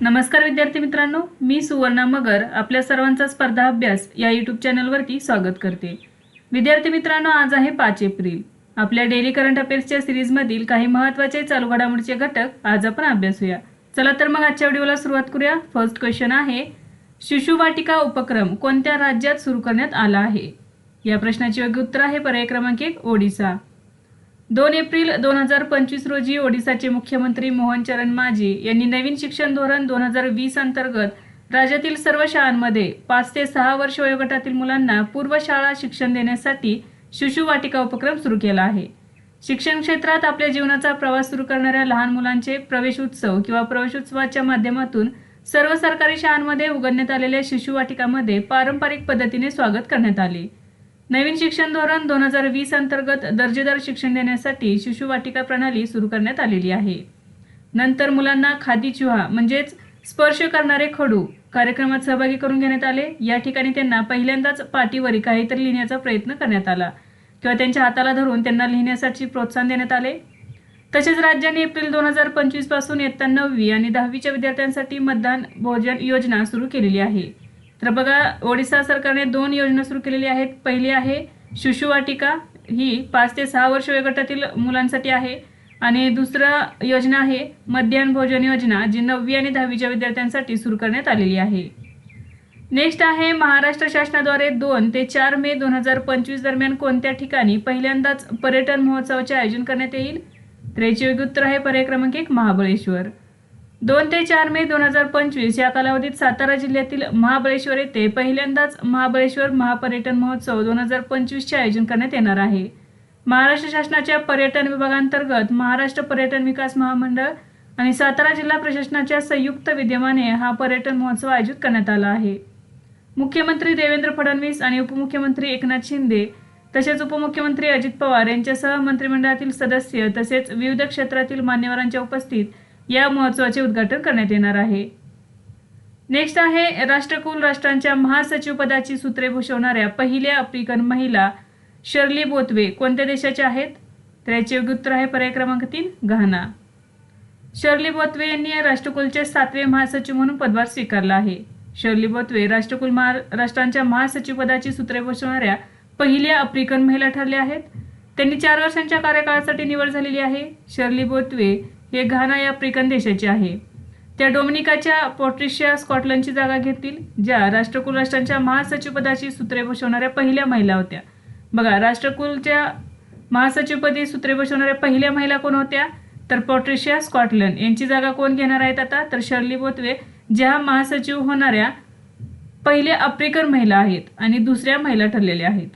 नमस्कार विद्यार्थी मित्रांनो मी सुवर्णा मगर आपल्या सर्वांचा स्पर्धा अभ्यास या यूट्यूब चॅनलवरती स्वागत करते. विद्यार्थी मित्रांनो आज आहे पाच एप्रिल. आपल्या डेली करंट अफेअर्सच्या सिरीजमधील काही महत्त्वाचे चालू घडामोडीचे घटक आज आपण अभ्यासूया चला तर मग आजच्या व्हिडिओला सुरुवात करूया. फर्स्ट क्वेश्चन आहे शिशुवाटिका उपक्रम कोणत्या राज्यात सुरू करण्यात आला आहे? या प्रश्नाचे योग्य उत्तर आहे पर्याय क्रमांक एक ओडिसा. दोन एप्रिल दोन हजार पंचवीस रोजी ओडिसाचे मुख्यमंत्री मोहन चरण माझी यांनी नवीन शिक्षण धोरण दोन हजार वीस अंतर्गत राज्यातील सर्व शाळांमध्ये पाच ते सहा वर्ष वयोगटातील मुलांना पूर्व शाळा शिक्षण देण्यासाठी शिशुवाटिका उपक्रम सुरू केला आहे. शिक्षण क्षेत्रात आपल्या जीवनाचा प्रवास सुरू करणाऱ्या लहान मुलांचे प्रवेश उत्सव किंवा प्रवेशोत्सवाच्या माध्यमातून सर्व सरकारी शाळांमध्ये उघडण्यात आलेल्या शिशुवाटिकामध्ये पारंपरिक पद्धतीने स्वागत करण्यात आले. नवीन शिक्षण धोरण दोन हजार वीस अंतर्गत दर्जेदार शिक्षण देण्यासाठी शिशुवाटिका प्रणाली सुरू करण्यात आलेली आहे. नंतर मुलांना खादी चुहा म्हणजेच स्पर्श करणारे खडू कार्यक्रमात सहभागी करून घेण्यात आले. या ठिकाणी त्यांना पहिल्यांदाच पाठीवर काहीतरी लिहिण्याचा प्रयत्न करण्यात आला किंवा त्यांच्या हाताला धरून त्यांना लिहिण्यासाठी प्रोत्साहन देण्यात आले. तसेच राज्याने एप्रिल दोन हजार पंचवीसपासून इयत्ता नववी आणि दहावीच्या विद्यार्थ्यांसाठी मतदान भोजन योजना सुरू केलेली आहे. तर बघा ओडिसा सरकारने दोन योजना सुरू केलेली आहेत. पहिली आहे शिशुवाटिका ही पाच ते सहा वर्ष वयोगटातील मुलांसाठी आहे. आणि दुसरं योजना आहे मध्यान्ह भोजन योजना जी नववी आणि दहावीच्या विद्यार्थ्यांसाठी सुरू करण्यात आलेली आहे. नेक्स्ट आहे महाराष्ट्र शासनाद्वारे दोन ते चार मे दोन हजार पंचवीस दरम्यान कोणत्या ठिकाणी पहिल्यांदाच पर्यटन महोत्सवाचे आयोजन करण्यात येईल? तर याचे योग्य उत्तर आहे पर्याय क्रमांक एक महाबळेश्वर. दोन ते चार मे दोन हजार पंचवीस या कालावधीत सातारा जिल्ह्यातील महाबळेश्वर येथे पहिल्यांदाच महाबळेश्वर महापर्यटन महोत्सव दोन हजार पंचवीसचे आयोजन करण्यात येणार आहे. महाराष्ट्र शासनाच्या पर्यटन विभागांतर्गत महाराष्ट्र पर्यटन विकास महामंडळ आणि सातारा जिल्हा प्रशासनाच्या संयुक्त विद्यमाने हा पर्यटन महोत्सव आयोजित करण्यात आला आहे. मुख्यमंत्री देवेंद्र फडणवीस आणि उपमुख्यमंत्री एकनाथ शिंदे तसेच उपमुख्यमंत्री अजित पवार यांच्यासह मंत्रिमंडळातील सदस्य तसेच विविध क्षेत्रातील मान्यवरांच्या उपस्थित या महोत्सवाचे उद्घाटन करण्यात येणार आहे. नेक्स्ट आहे राष्ट्रकुल राष्ट्रांच्या महासचिवपदाची सूत्रे भूषवणाऱ्या पहिल्या आफ्रिकन महिला शर्ली बोतवे कोणत्या देशाच्या आहेत? तर याचे उत्तर आहे पर्याय क्रमांक तीन घाना. शर्ली बोतवे यांनी राष्ट्रकुलचे सातवे महासचिव म्हणून पदभार स्वीकारला आहे. शर्ली बोतवे राष्ट्रकुल महा राष्ट्रांच्या महासचिवपदाची सूत्रे भूषवणाऱ्या पहिल्या आफ्रिकन महिला ठरल्या आहेत. त्यांनी चार वर्षांच्या कार्यकाळासाठी निवड झालेली आहे. शर्ली बोतवे हे घाना या आफ्रिकन देशाचे आहे. त्या डोमिनिकाच्या पॉट्रिशिया स्कॉटलंडची जागा घेतील ज्या राष्ट्रकुल राष्ट्रांच्या महासचिवपदाची सूत्रे बसवणाऱ्या पहिल्या महिला होत्या. बघा राष्ट्रकुलच्या महासचिवपदी सूत्रे बसवणाऱ्या पहिल्या महिला कोण होत्या? तर पॉट्रिशिया स्कॉटलंड. यांची जागा कोण घेणार आहेत आता? तर शर्ली बोतवे ज्या महासचिव होणाऱ्या पहिल्या आफ्रिकन महिला आहेत आणि दुसऱ्या महिला ठरलेल्या आहेत.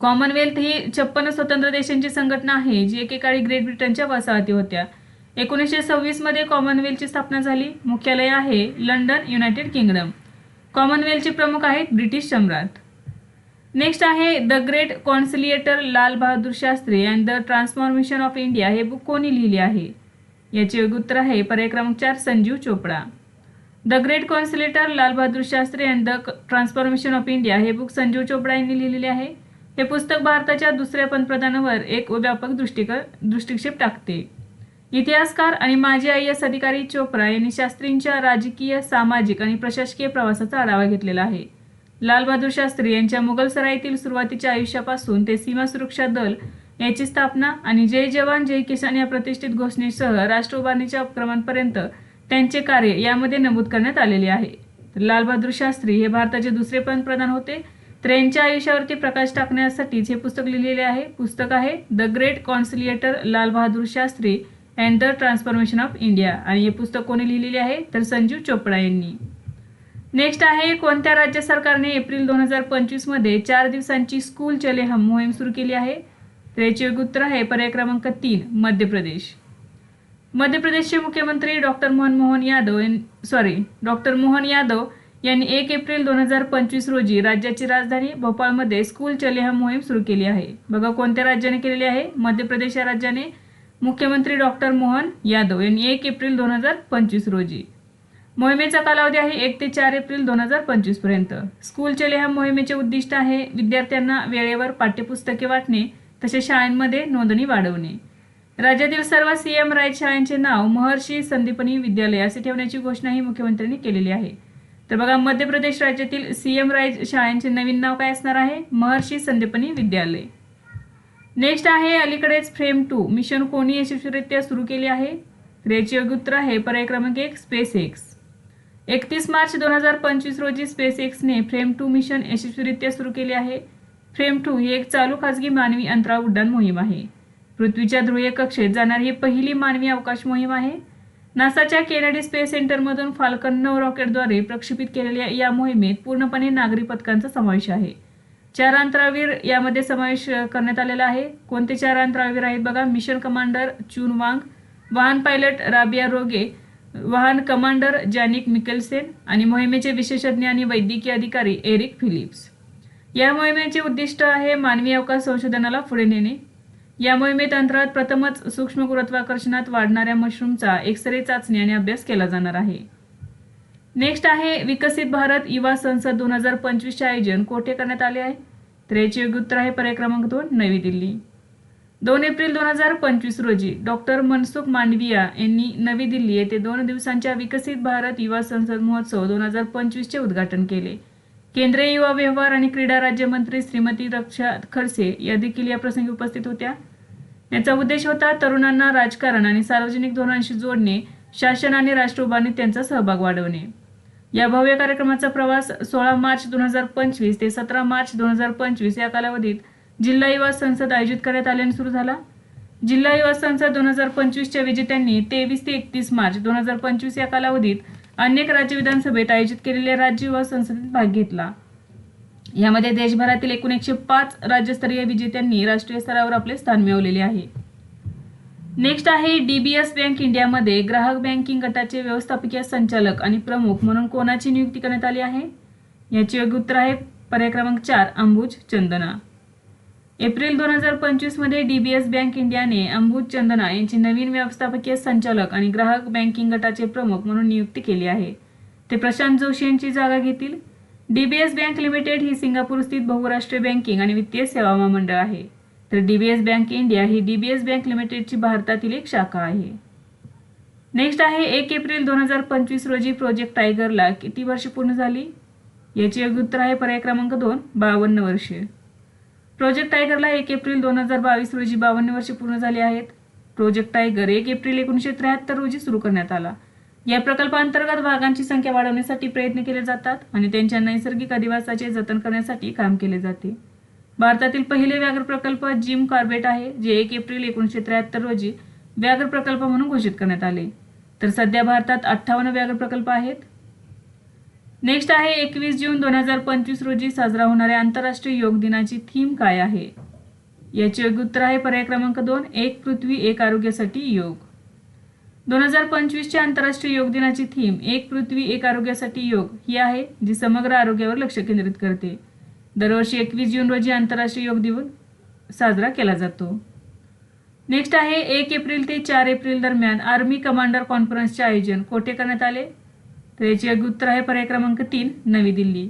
कॉमनवेल्थ ही छप्पन स्वतंत्र देशांची संघटना आहे जी एकेकाळी ग्रेट ब्रिटनच्या वसाहती होत्या. एकोणीसशे सव्वीसमध्ये कॉमनवेल्थची स्थापना झाली. मुख्यालय आहे लंडन युनायटेड किंगडम. कॉमनवेल्थचे प्रमुख आहेत ब्रिटिश सम्राट. नेक्स्ट आहे the great conciliator Lal Bahadur Shastri and the transformation of India हे बुक कोणी लिहिले आहे? याचे उत्तर आहे पर्याय क्रमांक चार Sanjeev Chopra. The great conciliator Lal Bahadur Shastri and the transformation of India हे बुक संजीव चोपडा यांनी लिहिलेले आहे. हे पुस्तक भारताच्या दुसऱ्या पंतप्रधानावर एक व्यापक दृष्टिक दृष्टिक्षेप टाकते. इतिहासकार आणि माजी आय एस अधिकारी चोप्रा यांनी शास्त्रींच्या राजकीय सामाजिक आणि प्रशासकीय प्रवासाचा आढावा घेतलेला आहे. लालबहादूर शास्त्री यांच्या मुघलसराईतील सुरुवातीच्या आयुष्यापासून ते सीमा सुरक्षा दल याची स्थापना आणि जय जवान जय किसान या प्रतिष्ठित घोषणेसह राष्ट्र उभारणीच्या उपक्रमांपर्यंत त्यांचे कार्य यामध्ये नमूद करण्यात आलेले आहे. लालबहादूर शास्त्री हे भारताचे दुसरे पंतप्रधान होते. त्रेंच्या आयुष्यावरती प्रकाश टाकण्यासाठीच हे पुस्तक लिहिलेले आहे पुस्तक आहे the great conciliator Lal Bahadur Shastri and the transformation of India आणि हे पुस्तक कोणी लिहिलेले आहे? तर संजीव चोपडा यांनी. नेक्स्ट आहे कोणत्या राज्य सरकारने एप्रिल दोन हजार पंचवीसमध्ये चार दिवसांची स्कूल चले हम मोहीम सुरू केली आहे? तर याचे योग्य उत्तर आहे पर्याय क्रमांक तीन मध्य प्रदेश. मध्य प्रदेशचे मुख्यमंत्री doctor Mohan Mohan Yadav sorry doctor Mohan Yadav यांनी एक एप्रिल दोन हजार पंचवीस रोजी राज्याची राजधानी भोपाळमध्ये स्कूल चले हा मोहीम सुरू केली आहे. बघा कोणत्या राज्याने केलेली आहे? मध्य प्रदेश या राज्याने. मुख्यमंत्री डॉक्टर मोहन यादव यांनी एक एप्रिल दोन हजार पंचवीस रोजी. मोहिमेचा कालावधी आहे एक ते चार एप्रिल दोन हजार पंचवीसपर्यंत. स्कूल चले ह्या मोहिमेचे उद्दिष्ट आहे विद्यार्थ्यांना वेळेवर पाठ्यपुस्तके वाटणे तसेच शाळांमध्ये नोंदणी वाढवणे. राज्यातील सर्व सी एम राईट शाळांचे नाव महर्षी संदीपनी विद्यालय असे ठेवण्याची घोषणाही मुख्यमंत्र्यांनी केलेली आहे. तर बघा मध्य प्रदेश राज्यातील सीएम राय शाळांचे नवीन नाव काय असणार आहे? महर्षी संदीपनी विद्यालय. नेक्स्ट आहे अलीकडेच फ्रेम टू. मिशन कोणी यशस्वीरित्या सुरू केले आहे? तर याचे योग्य उत्तर आहे पर्याय क्रमांक एक स्पेस एक्स एकतीस मार्च दोन हजार पंचवीस रोजी स्पेस एक्सने फ्रेम टू मिशन यशस्वीरित्या सुरू केले आहे. फ्रेम टू ही एक चालू खाजगी मानवी अंतराळ उड्डाण मोहीम आहे. पृथ्वीच्या ध्रुवीय कक्षेत जाणारी ही पहिली मानवी अवकाश मोहीम आहे. नासाच्या केनेडी स्पेस सेंटरमधून फाल्कन नऊ रॉकेटद्वारे प्रक्षेपित केलेल्या या मोहिमेत पूर्णपणे नागरी पथकांचा समावेश आहे. चार अंतरावीर यामध्ये समावेश करण्यात आलेला आहे. कोणते चार अंतरावीर आहेत बघा? मिशन कमांडर चून वांग वाहन पायलट राबिया रोगे वाहन कमांडर जॅनिक मिकेलसेन आणि मोहिमेचे विशेषज्ञ आणि वैद्यकीय अधिकारी एरिक फिलिप्स. या मोहिमेचे उद्दिष्ट आहे मानवी अवकाश संशोधनाला पुढे नेणे. या मोहिमेत अंतराळात प्रथमच सूक्ष्म गुरुत्वाकर्षणात वाढणाऱ्या मशरूमचा एक्सरे चाचणी आणि अभ्यास केला जाणार आहे. नेक्स्ट आहे विकसित भारत युवा संसद दोन हजार पंचवीसचे आयोजन कोठे करण्यात आले आहे? तर याचे योग्य उत्तर आहे पर्याय क्रमांक दोन नवी दिल्ली. दोन एप्रिल दोन हजार पंचवीस रोजी डॉक्टर मनसुख मांडविया यांनी नवी दिल्ली येथे दोन दिवसांच्या विकसित भारत युवा संसद महोत्सव दोन हजार पंचवीसचे उद्घाटन केले. केंद्रीय युवा व्यवहार आणि क्रीडा राज्यमंत्री श्रीमती रक्षा खडसे या देखील या प्रसंगी उपस्थित होत्या. याचा उद्देश होता तरुणांना राजकारण आणि सार्वजनिक धोरणांशी जोडणे शासन आणि राष्ट्र उभारणीत त्यांचा सहभाग वाढवणे. या भव्य कार्यक्रमाचा प्रवास सोळा मार्च दोन हजार पंचवीस ते सतरा मार्च दोन हजार पंचवीस या कालावधीत जिल्हा युवा संसद आयोजित करण्यात आल्याने सुरू झाला. जिल्हा युवा संसद दोन हजार पंचवीसच्या विजेत्यांनी तेवीस ते एकतीस मार्च दोन हजार पंचवीस या कालावधीत अनेक राज्य विधानसभेत आयोजित केलेल्या राज्य युवा संसदेत भाग घेतला. यामध्ये देशभरातील एकूण एकशे पाच राज्यस्तरीय विजेत्यांनी राष्ट्रीय स्तरावर आपले स्थान मिळवलेले आहे. नेक्स्ट आहे डीबीएस बँक इंडियामध्ये ग्राहक बँकिंग गटाचे व्यवस्थापकीय संचालक आणि प्रमुख म्हणून कोणाची नियुक्ती करण्यात आली आहे? याचे योग्य उत्तर आहे पर्याय क्रमांक चार अंबुज चंदना. एप्रिल दोन हजार पंचवीसमध्ये डी बी एस बँक इंडियाने अंबुज चंदना यांची नवीन व्यवस्थापकीय संचालक आणि ग्राहक बँकिंग गटाचे प्रमुख म्हणून नियुक्ती केली आहे. ते प्रशांत जोशी यांची जागा घेतील. डीबीएस बँक लिमिटेड ही सिंगापूर स्थित बहुराष्ट्रीय बँकिंग आणि वित्तीय सेवा महामंडळ आहे. तर डीबीएस बँक इंडिया ही डीबीएस बँक लिमिटेडची भारतातील एक शाखा आहे. नेक्स्ट आहे एक एप्रिल दोन हजार पंचवीस रोजी प्रोजेक्ट टायगरला किती वर्ष पूर्ण झाली? याचे योग्य उत्तर आहे पर्याय क्रमांक दोन बावन्न वर्षे. प्रोजेक्ट टायगरला एक एप्रिल दोन हजार बावीस रोजी बावन्न वर्षे पूर्ण झाली आहेत. प्रोजेक्ट टायगर एक एप्रिल एकोणीसशे त्र्याहत्तर रोजी सुरू करण्यात आला. या प्रकल्पांतर्गत वाघांची संख्या वाढवण्यासाठी प्रयत्न केले जातात आणि त्यांच्या नैसर्गिक अधिवासाचे जतन करण्यासाठी काम केले जाते. भारतातील पहिले व्याघ्र प्रकल्प जिम कार्बेट आहे जे एक एप्रिल एकोणीसशे त्र्याहत्तर रोजी व्याघ्र प्रकल्प म्हणून घोषित करण्यात आले. तर सध्या भारतात अठ्ठावन्न व्याघ्र प्रकल्प आहेत. नेक्स्ट आहे एकवीस जून दोन हजार पंचवीस रोजी साजरा होणाऱ्या आंतरराष्ट्रीय योग दिनाची थीम काय आहे? याचे योग्य उत्तर आहे पर्याय क्रमांक दोन एक पृथ्वी एक आरोग्यासाठी योग. दोन हजार पंचवीसच्या आंतरराष्ट्रीय योग दिनाची थीम एक पृथ्वी एक आरोग्यासाठी योग ही आहे जी समग्र आरोग्यावर लक्ष केंद्रित करते. दरवर्षी एकवीस जून रोजी आंतरराष्ट्रीय योग दिवस साजरा केला जातो. नेक्स्ट आहे एक एप्रिल ते चार एप्रिल दरम्यान आर्मी कमांडर कॉन्फरन्सचे आयोजन कोठे करण्यात आले? तर याचे उत्तर आहे पर्याय क्रमांक तीन नवी दिल्ली.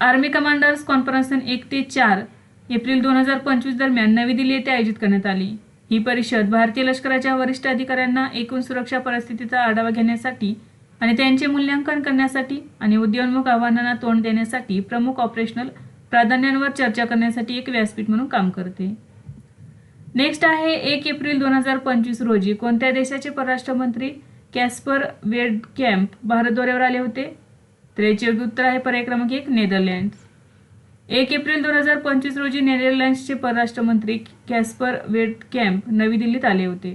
आर्मी कमांडर्स कॉन्फरन्स एक ते चार एप्रिल दोन हजार पंचवीस दरम्यान नवी दिल्ली येथे आयोजित करण्यात आली. ही परिषद भारतीय लष्कराच्या वरिष्ठ अधिकाऱ्यांना एकूण सुरक्षा परिस्थितीचा आढावा घेण्यासाठी आणि त्यांचे मूल्यांकन करण्यासाठी आणि उद्योन्मुख आव्हानांना तोंड देण्यासाठी प्रमुख ऑपरेशनल प्राधान्यांवर चर्चा करण्यासाठी एक व्यासपीठ म्हणून काम करते. नेक्स्ट आहे एक एप्रिल दोन हजार पंचवीस रोजी कोणत्या देशाचे परराष्ट्र मंत्री कॅस्पर वेड कॅम्प भारत दौऱ्यावर आले होते? त्रेचे उत्तर आहे पर्याय क्रमांक एक नेदरलँड्स. एक एप्रिल दोन हजार पंचवीस रोजी नेदरलँड्सचे परराष्ट्र मंत्री कॅस्पर वेट कॅम्प नवी दिल्लीत आले होते.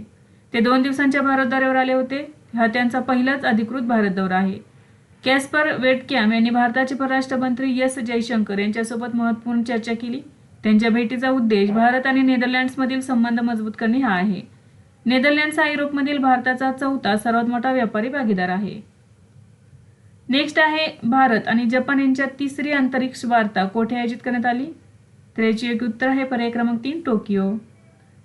ते दोन दिवसांच्या भारत दौऱ्यावर आले होते. हा त्यांचा पहिलाच अधिकृत भारत दौरा आहे. कॅस्पर वेटकॅम यांनी भारताचे परराष्ट्र मंत्री एस जयशंकर यांच्यासोबत महत्त्वपूर्ण चर्चा केली. त्यांच्या भेटीचा उद्देश भारत आणि नेदरलँड्समधील संबंध मजबूत करणे हा आहे. नेदरलँड्स हा युरोपमधील भारताचा चौथा सर्वात मोठा व्यापारी भागीदार आहे. नेक्स्ट आहे भारत आणि जपान यांच्यात तिसरी अंतरिक्ष वार्ता कोठे आयोजित करण्यात आली? तर याची एक उत्तर आहे पर्याय क्रमांक तीन टोकियो.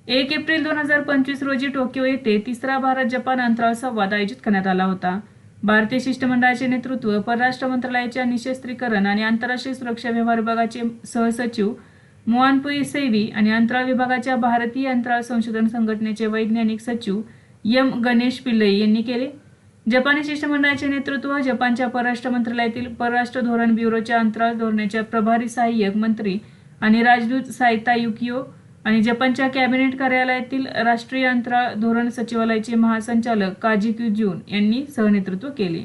एक एप्रिल दोन हजार पंचवीस रोजी टोकियो येथे तिसरा भारत जपान अंतराळ संवाद आयोजित करण्यात आला होता. भारतीय शिष्टमंडळाचे नेतृत्व परराष्ट्र मंत्रालयाच्या निशस्त्रीकरण आणि आंतरराष्ट्रीय सुरक्षा व्यवहार विभागाचे सहसचिव मुआनपुई सेवी आणि अंतराळ विभागाच्या भारतीय अंतराळ संशोधन संघटनेचे वैज्ञानिक सचिव यम गणेश पिल्लई यांनी केले. जपानी शिष्टमंडळाचे नेतृत्व जपानच्या परराष्ट्र मंत्रालयातील परराष्ट्र धोरण ब्युरोच्या अंतराळ धोरणाच्या प्रभारी सहाय्यक मंत्री आणि राजदूत सायता युकिओ आणि जपानच्या कॅबिनेट कार्यालयातील राष्ट्रीय अंतराळ धोरण सचिवालयाचे महासंचालक काजी क्युजून यांनी सहनेतृत्व केले.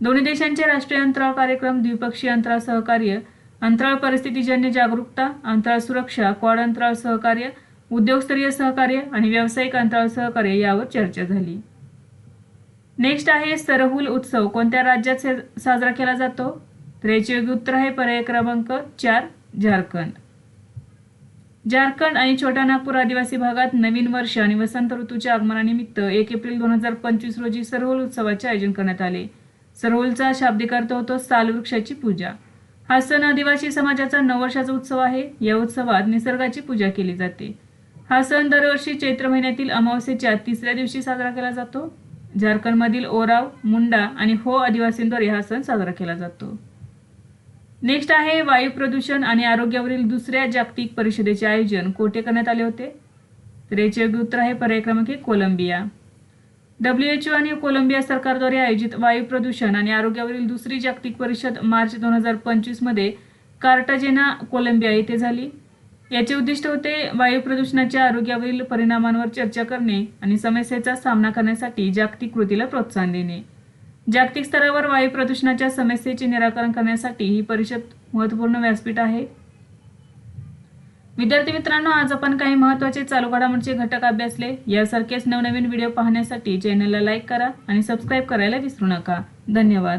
दोन्ही देशांचे राष्ट्रीय अंतराळ कार्यक्रम द्विपक्षीय अंतराळ सहकार्य अंतराळ परिस्थितीजन्य जागरूकता अंतराळ सुरक्षा क्वाड अंतराळ सहकार्य उद्योगस्तरीय सहकार्य आणि व्यावसायिक अंतराळ सहकार्य यावर चर्चा झाली. नेक्स्ट आहे सरहुल उत्सव. कोणत्या राज्यात साजरा केला जातो? तर याचे उत्तर आहे पर्याय क्रमांक चार झारखंड. झारखंड आणि छोटा नागपूर आदिवासी भागात नवीन वर्ष आणि वसंत ऋतूच्या आगमनानिमित्त एक एप्रिल दोन हजार पंचवीस रोजी सरहुल उत्सवाचे आयोजन करण्यात आले. सरहुलचा शाब्दिक अर्थ होतो साल वृक्षाची पूजा. हा सण आदिवासी समाजाचा नऊ वर्षाचा उत्सव आहे. या उत्सवात निसर्गाची पूजा केली जाते. हा सण दरवर्षी चैत्र महिन्यातील अमावस्येच्या तिसऱ्या दिवशी साजरा केला जातो. झारखंडमधील ओराव मुंडा आणि हो आदिवासींद्वारे हा सण साजरा केला जातो. नेक्स्ट आहे वायू प्रदूषण आणि आरोग्यावरील दुसऱ्या जागतिक परिषदेचे आयोजन कोठे करण्यात आले होते? तर याचे योग्य उत्तर आहे पर्याय क्रमांक कोलंबिया. डब्ल्यू एच ओ आणि कोलंबिया सरकारद्वारे आयोजित वायू प्रदूषण आणि आरोग्यावरील दुसरी जागतिक परिषद मार्च दोन हजार पंचवीसमध्ये कार्टाजेना कोलंबिया येथे झाली. याचे उद्दिष्ट होते वायू प्रदूषणाच्या आरोग्यावरील परिणामांवर चर्चा करणे आणि समस्येचा सामना करण्यासाठी जागतिक कृतीला प्रोत्साहन देणे. जागतिक स्तरावर वायू प्रदूषणाच्या समस्येचे निराकरण करण्यासाठी ही परिषद महत्त्वपूर्ण व्यासपीठ आहे. विद्यार्थी मित्रांनो आज आपण काही महत्त्वाचे चालू घडामोडीचे घटक अभ्यासले. यासारखेच नवनवीन व्हिडिओ पाहण्यासाठी चॅनलला लाईक करा आणि सबस्क्राईब करायला विसरू नका. धन्यवाद.